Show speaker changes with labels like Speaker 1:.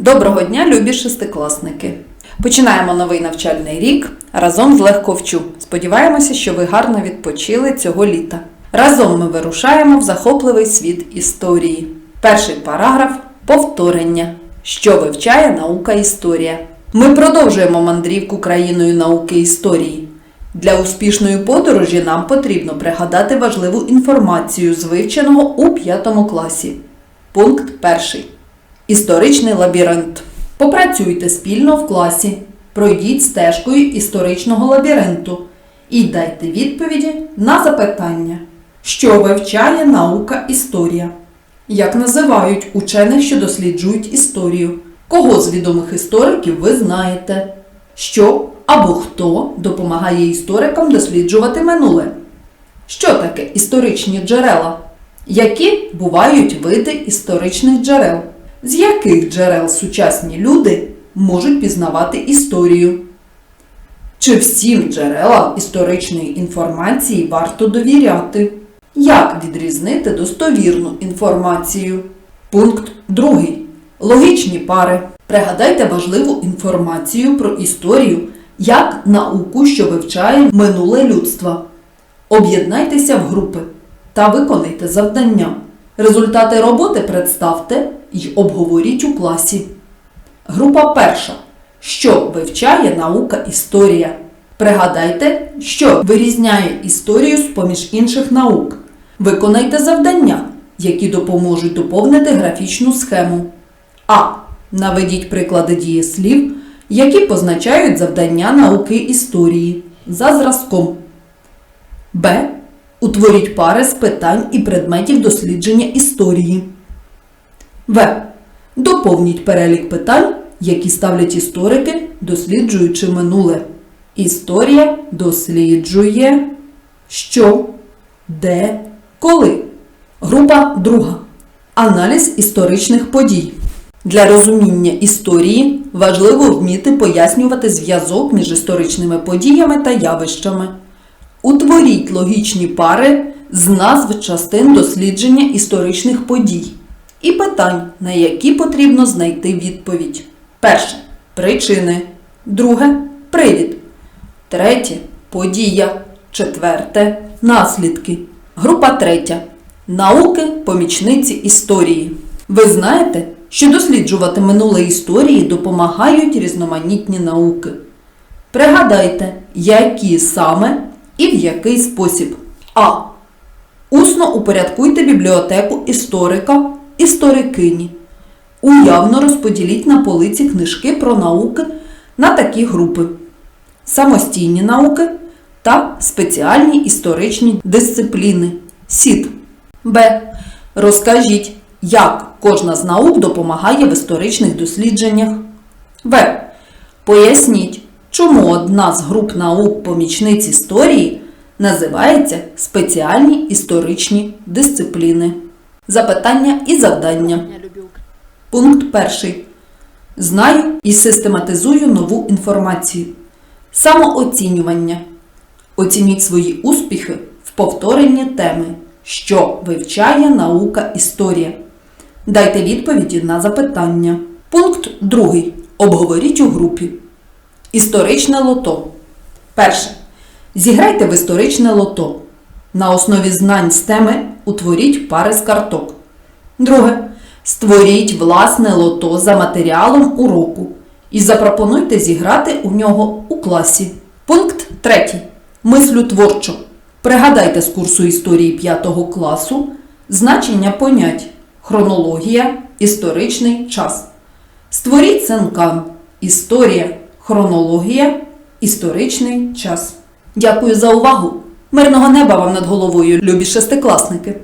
Speaker 1: Доброго дня, любі шестикласники! Починаємо новий навчальний рік разом з Легковчу. Сподіваємося, що ви гарно відпочили цього літа. Разом ми вирушаємо в захопливий світ історії. Перший параграф повторення. Що вивчає наука історія. Ми продовжуємо мандрівку країною науки історії. Для успішної подорожі нам потрібно пригадати важливу інформацію з вивченого у 5 класі. Пункт перший. Історичний лабіринт. Попрацюйте спільно в класі. Пройдіть стежкою історичного лабіринту і дайте відповіді на запитання, що вивчає наука історія. Як називають учених, що досліджують історію? Кого з відомих істориків ви знаєте? Що або хто допомагає історикам досліджувати минуле? Що таке історичні джерела? Які бувають види історичних джерел? З яких джерел сучасні люди можуть пізнавати історію? Чи всім джерелам історичної інформації варто довіряти? Як відрізнити достовірну інформацію? Пункт 2. Логічні пари. Пригадайте важливу інформацію про історію як науку, що вивчає минуле людство. Об'єднайтеся в групи та виконайте завдання. Результати роботи представте і обговоріть у класі. Група перша. Що вивчає наука історія? Пригадайте, що вирізняє історію з поміж інших наук. Виконайте завдання, які допоможуть доповнити графічну схему. А. Наведіть приклади дієслів, які позначають завдання науки історії за зразком. Б. Утворіть пари з питань і предметів дослідження історії. В. Доповніть перелік питань, які ставлять історики, досліджуючи минуле. Історія досліджує що, де, коли. Група друга. Аналіз історичних подій. Для розуміння історії важливо вміти пояснювати зв'язок між історичними подіями та явищами. Утворіть логічні пари з назв частин дослідження історичних подій і питань, на які потрібно знайти відповідь. Перше причини. Друге привід. Третє подія. Четверте наслідки. Група третя. Науки помічниці історії. Ви знаєте, що досліджувати минуле історії допомагають різноманітні науки. Пригадайте, які саме і в який спосіб. А. Усно упорядкуйте бібліотеку історика, історикині. Уявно розподіліть на полиці книжки про науки на такі групи: самостійні науки та спеціальні історичні дисципліни. СІД. Б. Розкажіть, як кожна з наук допомагає в історичних дослідженнях. В. Поясніть, чому одна з груп наук помічниць історії називається спеціальні історичні дисципліни. Запитання і завдання. Пункт перший. Знаю і систематизую нову інформацію. Самооцінювання. Оцініть свої успіхи в повторенні теми, що вивчає наука історія. Дайте відповіді на запитання. Пункт другий. Обговоріть у групі. Історичне лото. Перше. Зіграйте в історичне лото. На основі знань з теми утворіть пари з карток. Друге. Створіть власне лото за матеріалом уроку і запропонуйте зіграти у нього у класі. Пункт 3. Мислю творчо. Пригадайте з курсу історії 5 класу значення понять хронологія, історичний час. Створіть синкан. Історія, хронологія, історичний час. Дякую за увагу! Мирного неба вам над головою, любі шестикласники!